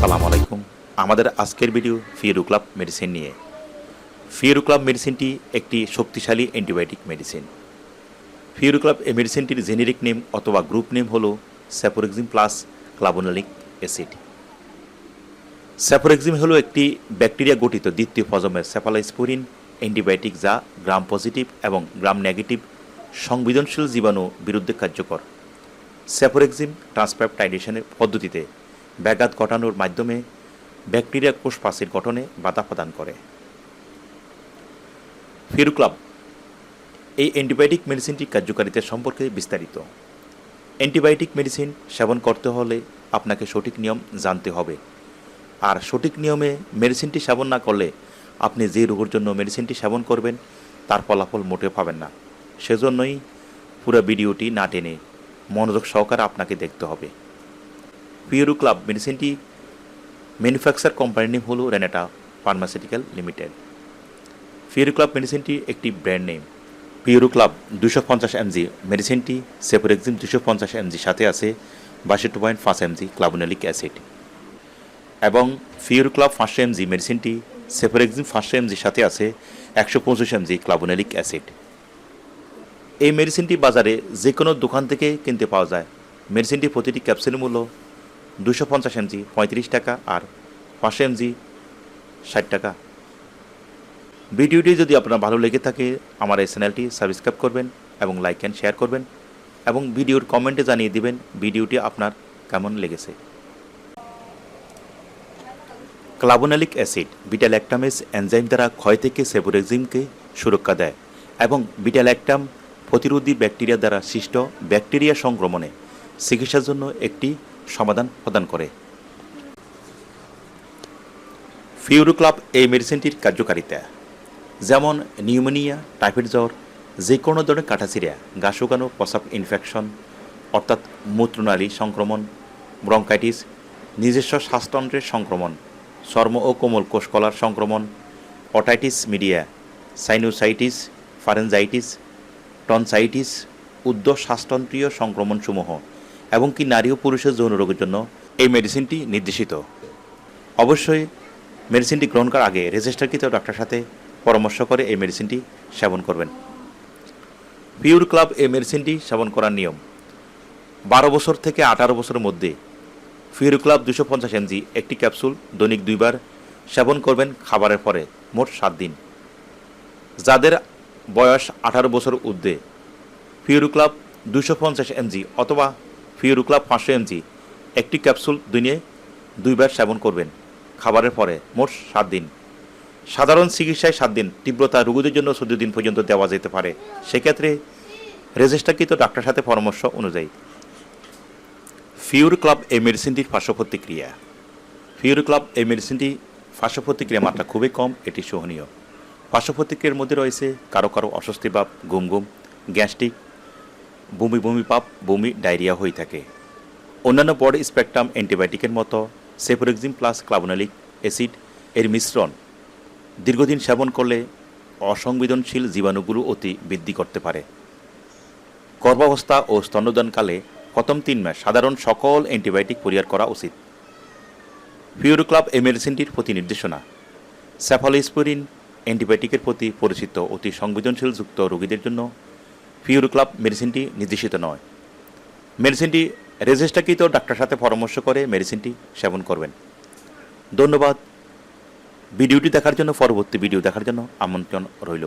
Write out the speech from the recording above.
আসসালামু আলাইকুম। আমাদের আজকের ভিডিও ফিরুক্লাব মেডিসিন নিয়ে। ফিরুক্লাব মেডিসিনটি একটি শক্তিশালী অ্যান্টিবায়োটিক মেডিসিন। ফিরুক্লাব এই মেডিসিনটির জেনেরিক নেম অথবা গ্রুপ নেম হল স্যাপোরেক্সিম প্লাস ক্লাবোনালিক অ্যাসিড। স্যাপোরেক্সিম হলো একটি ব্যাকটেরিয়া গঠিত দ্বিতীয় প্রজন্মের স্যাফালাইস্পোরিন অ্যান্টিবায়োটিক যা গ্রাম পজিটিভ এবং গ্রাম নেগেটিভ সংবেদনশীল জীবাণু বিরুদ্ধে কার্যকর। স্যাপোরেক্সিম ট্রান্সপেপটাইডেশনের পদ্ধতিতে ব্যাঘাত ঘটানোর মাধ্যমে ব্যাকটেরিয়া কোষ প্রাচীর গঠনে বাধা প্রদান করে। ফিরুক্লাব এই অ্যান্টিবায়োটিক মেডিসিনটির কার্যকারিতা সম্পর্কে বিস্তারিত। অ্যান্টিবায়োটিক মেডিসিন সেবন করতে হলে আপনাকে সঠিক নিয়ম জানতে হবে। আর সঠিক নিয়মে মেডিসিনটি সেবন না করলে আপনি যে রোগের জন্য মেডিসিনটি সেবন করবেন, তার ফলাফল মোটেও পাবেন না। সেজন্যই পুরো ভিডিওটি না টেনে মনোযোগ সহকারে আপনাকে দেখতে হবে। পিওরু ক্লাব মেডিসিনটি ম্যানুফ্যাকচার কোম্পানির নেম হলো রেনেটা ফার্মাসিউটিক্যাল লিমিটেড পিওরু ক্লাব মেডিসিনটি একটি ব্র্যান্ড নেম পিওরু ক্লাব দুশো পঞ্চাশ এমজি মেডিসিনটি সেপোরেক্সিম দুশো পঞ্চাশ এমজি সাথে আছে বাষট্টি পয়েন্ট পাঁচ এমজি ক্লাবোনালিক অ্যাসিড এবং ফিওরু ক্লাব পাঁচশো এমজি মেডিসিনটি সেপোরেক্সিম পাঁচশো এমজির সাথে আছে একশো পঁচিশ এমজি ক্লাবোনালিক অ্যাসিড এই মেডিসিনটি বাজারে যে কোনো দোকান থেকে কিনতে পাওয়া যায়। মেডিসিনটি প্রতিটি ক্যাপসুলের মূল্য দুশো পঞ্চাশ এমজি, পঁয়ত্রিশ টাকা আর পাঁচশো এমজি, ষাট টাকা। ভিডিওটি যদি আপনার ভালো লেগে থাকে, আমার এই চ্যানেলটি সাবস্ক্রাইব করবেন এবং লাইক অ্যান্ড শেয়ার করবেন এবং ভিডিওর কমেন্টে জানিয়ে দিবেন ভিডিওটি আপনার কেমন লেগেছে। ক্লাবোনালিক অ্যাসিড বিটাল্যাক্টামেস এনজাইম দ্বারা ক্ষয় থেকে সেবোরেক্সিমকে সুরক্ষা দেয় এবং বিটাল্যাক্টাম প্রতিরোধী ব্যাকটেরিয়া দ্বারা সৃষ্ট ব্যাকটেরিয়া সংক্রমণে চিকিৎসার জন্য একটি সমাধান প্রদান করে। ফিউরোক্লাব এই মেডিসিনটির কার্যকারিতা, যেমন নিউমোনিয়া, টাইফয়েড জ্বর, যে কোনো ধরনের কাটাছিরিয়া গা শুকানো প্রসাব ইনফেকশন, অর্থাৎ মূত্রনালী সংক্রমণ, ব্রঙ্কাইটিস, নিজস্ব শ্বাসতন্ত্রের সংক্রমণ, চর্ম ও কোমল কোষকলার সংক্রমণ, otitis media, sinusitis, pharyngitis, tonsillitis উদ্ধ শ্বাসতন্ত্রীয় সংক্রমণসমূহ এবং কি নারী ও পুরুষের যৌন রোগের জন্য এই মেডিসিনটি নির্দেশিত। অবশ্যই মেডিসিনটি গ্রহণ করার আগে রেজিস্টারকৃত ডাক্তার সাথে পরামর্শ করে এই মেডিসিনটি সেবন করবেন। পিওর ক্লাব এই মেডিসিনটি সেবন করার নিয়ম। বারো বছর থেকে আঠারো বছরের মধ্যে ফিউর ক্লাব দুশো পঞ্চাশ এমজি একটি ক্যাপসুল দৈনিক দুইবার সেবন করবেন খাবারের পরে মোট সাত দিন। যাদের বয়স আঠারো বছর ঊর্ধ্বে ফিউরু ক্লাব দুশো পঞ্চাশ এমজি অথবা ফিউরু ক্লাব পাঁচশো এমজি, একটি ক্যাপসুল দিনে দুইবার সেবন করবেন, খাবারের পরে মোট সাত দিন। সাধারণ চিকিৎসায় সাত দিন, তীব্রতা রোগীদের জন্য চোদ্দ দিন পর্যন্ত দেওয়া যেতে পারে। সেক্ষেত্রে রেজিস্টারকৃত ডাক্তার সাথে পরামর্শ অনুযায়ী। ফিউর ক্লাব এই মেডিসিনটির পার্শ্ব প্রতিক্রিয়া ফিউর ক্লাব এই মেডিসিনটি পার্শ্ব প্রতিক্রিয়া মাত্রা খুবই কম, এটি সহনীয় পার্শ্ব প্রতিক্রিয়ার মধ্যে রয়েছে কারও কারও অস্বস্তি ভাব ঘুম ঘুম গ্যাস্ট্রিক বমি বমি পাপ বমি ডায়রিয়া হয়ে থাকে। অন্যান্য বড় স্পেকট্রাম অ্যান্টিবায়োটিকের মতো সেপোরেক্সিম প্লাস ক্লাবোনালিক অ্যাসিড এর মিশ্রণ দীর্ঘদিন সেবন করলে অসংবেদনশীল জীবাণুগুলো অতি বৃদ্ধি করতে পারে। গর্ভাবস্থা ও স্তন্যদানকালে প্রথম তিন মাস সাধারণ সকল অ্যান্টিবায়োটিক পরিহার করা উচিত। ফিউরো ক্লাব এই মেডিসিনটির প্রতি নির্দেশনা। স্যাফালোস্পোরিন অ্যান্টিবায়োটিকের প্রতি পরিচিত অতি সংবেদনশীল যুক্ত রোগীদের জন্য ফিউরো ক্লাব মেডিসিনটি নির্দেশিত নয়। মেডিসিনটি রেজিস্টারকৃত ডাক্তার সাথে পরামর্শ করে মেডিসিনটি সেবন করবেন। ধন্যবাদ। ভিডিওটি দেখার জন্য, পরবর্তী ভিডিও দেখার জন্য আমন্ত্রণ রইল।